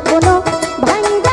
স্বপ্ন ভাঙবে